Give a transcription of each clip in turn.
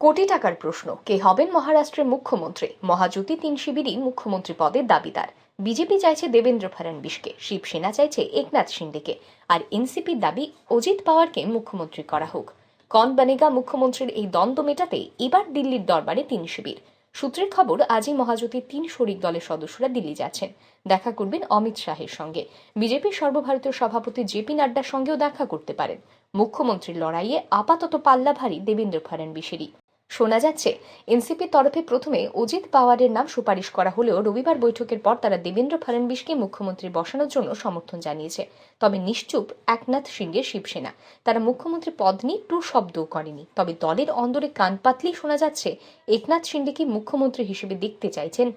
কোটি টাকার প্রশ্ন। কে হবেন মহারাষ্ট্রের মুখ্যমন্ত্রী? মহাজ্যোতি তিন শিবিরই মুখ্যমন্ত্রী পদের দাবিদার। বিজেপি চাইছে দেবেন্দ্র ফডণবীশকে শিবসেনা চাইছে একনাথ শিন্দেকে। আর এনসিপির দাবি, অজিত পাওয়ারকে মুখ্যমন্ত্রী করা হোক। কন বানেগা মুখ্যমন্ত্রীর এই দ্বন্দ্ব মেটাতে এবার দিল্লির দরবারে তিন শিবির। সূত্রের খবর, আজই মহাজ্যোতির তিন শরিক দলের সদস্যরা দিল্লি যাচ্ছেন। দেখা করবেন অমিত শাহের সঙ্গে। বিজেপির সর্বভারতীয় সভাপতি জেপি নাড্ডার সঙ্গেও দেখা করতে পারেন। মুখ্যমন্ত্রীর লড়াইয়ে আপাতত পাল্লা ভারী দেবেন্দ্র ফডণবীশেরই শোনা যাচ্ছে, এনসিপির তরফে প্রথমে অজিত পাওয়ারের নাম সুপারিশ করা হলেও রবিবার বৈঠকের পর তারা দেবেন্দ্র ফডণবীশকে মুখ্যমন্ত্রী বসানোর জন্য সমর্থন জানিয়েছে। তবে নিশ্চুপ একনাথ সিংহের শিবসেনা। তারা মুখ্যমন্ত্রী পদ নিয়ে টু শব্দও করেনি। তবে দলের অন্দরে কান পাতলেই শোনা যাচ্ছে, একনাথ শিন্ডেকে মুখ্যমন্ত্রী হিসেবে দেখতে চাইছেন?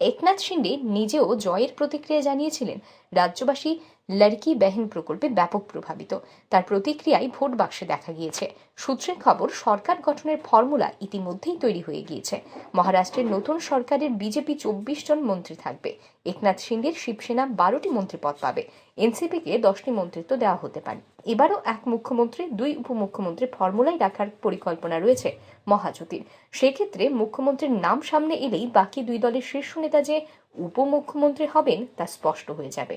একনাথ শিন্ডে নিজেও জয়ের প্রতিক্রিয়া জানিয়েছিলেন রাজ্যবাসী লড়কি বেহেন প্রকল্পে ব্যাপক প্রভাবিত। তার প্রতিক্রিয়ায় ভোট বাক্সে দেখা গিয়েছে। সূত্রের খবর, সরকার গঠনের ফর্মুলা ইতিমধ্যেই তৈরি হয়ে গিয়েছে। মহারাষ্ট্রের নতুন সরকারের বিজেপি চব্বিশ জন মন্ত্রী থাকবে। একনাথ শিন্ডের শিবসেনা বারোটি মন্ত্রীপদ পাবে। এনসিপিকে দশটি মন্ত্রিত্ব দেওয়া হতে পারে। এবারও এক মুখ্যমন্ত্রী, দুই উপমুখ্যমন্ত্রী ফর্মুলায় রাখার পরিকল্পনা রয়েছে মহাজ্যোতির। সেক্ষেত্রে মুখ্যমন্ত্রীর নাম সামনে এলেই বাকি দুই দলের শীর্ষ নেতা যে উপমুখ্যমন্ত্রী হবেন তা স্পষ্ট হয়ে যাবে।